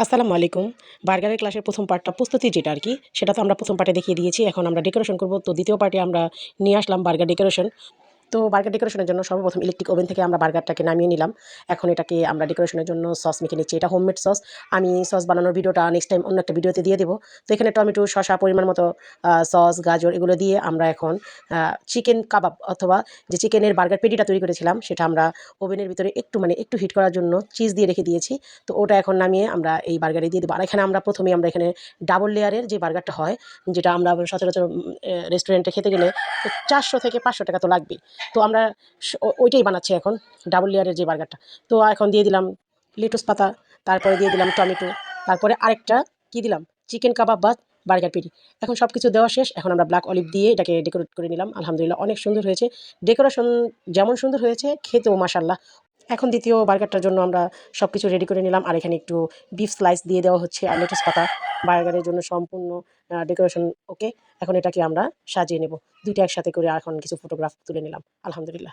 আসসালামু আলাইকুম। বার্গারের ক্লাসের প্রথম পার্টটা প্রস্তুতি যেটা আর কি, সেটা তো আমরা প্রথম পার্টে দেখিয়ে দিয়েছি, এখন আমরা ডেকোরেশন করব। তো দ্বিতীয় পার্টে আমরা নিয়ে আসলাম বার্গার ডেকোরেশন তো বার্গার ডেকোরেশনের জন্য সর্বপ্রথম ইলেকট্রিক ওভেন থেকে আমরা বার্গারটাকে নামিয়ে নিলাম। এখন এটাকে আমরা ডেকোরেশনের জন্য সস মেখে নিচ্ছি। এটা হোমমেড সস আমি সস বানানোর ভিডিওটা নেক্সট টাইম অন্য একটা ভিডিওতে দিয়ে দেবো। তো এখানে টমেটো, শসা, পরিমাণ মতো সস গাজর এগুলো দিয়ে আমরা এখন চিকেন কাবাব অথবা যে চিকেনের বার্গার পেটিটা তৈরি করেছিলাম, সেটা আমরা ওভেনের ভিতরে একটু মানে একটু হিট করার জন্য চিজ দিয়ে রেখে দিয়েছি। তো ওটা এখন নামিয়ে আমরা এই বার্গারে দিয়ে দেবো। আর এখানে আমরা প্রথমে আমরা এখানে ডাবল লেয়ারের যে বার্গারটা হয়, যেটা আমরা সচরাচর রেস্টুরেন্টে খেতে গেলে চারশো থেকে পাঁচশো টাকা তো লাগবেই। তো আমরা ওইটাই বানাচ্ছি এখন ডাবল লেয়ারের যে বার্গারটা তো এখন দিয়ে দিলাম লেটুস পাতা, তারপরে দিয়ে দিলাম টমেটো, তারপরে আরেকটা কি দিলাম? চিকেন কাবাব বা বার্গার পেটি এখন সব কিছু দেওয়া শেষ, এখন আমরা ব্ল্যাক অলিভ দিয়ে এটাকে ডেকোরেট করে নিলাম। আলহামদুলিল্লাহ অনেক সুন্দর হয়েছে। ডেকোরেশন যেমন সুন্দর হয়েছে, খেতেও মাসাল্লাহ এখন দ্বিতীয় বার্গারটার জন্য আমরা সব কিছু রেডি করে নিলাম। আর এখানে একটু বিফ স্লাইস দিয়ে দেওয়া হচ্ছে আর লেটুস পাতা। বার্গারের জন্য সম্পূর্ণ ডেকোরেশন ওকে এখন এটাকে আমরা সাজিয়ে নেব। দুইটা একসাথে করে এখন কিছু ফটোগ্রাফ তুলে নিলাম। আলহামদুলিল্লাহ।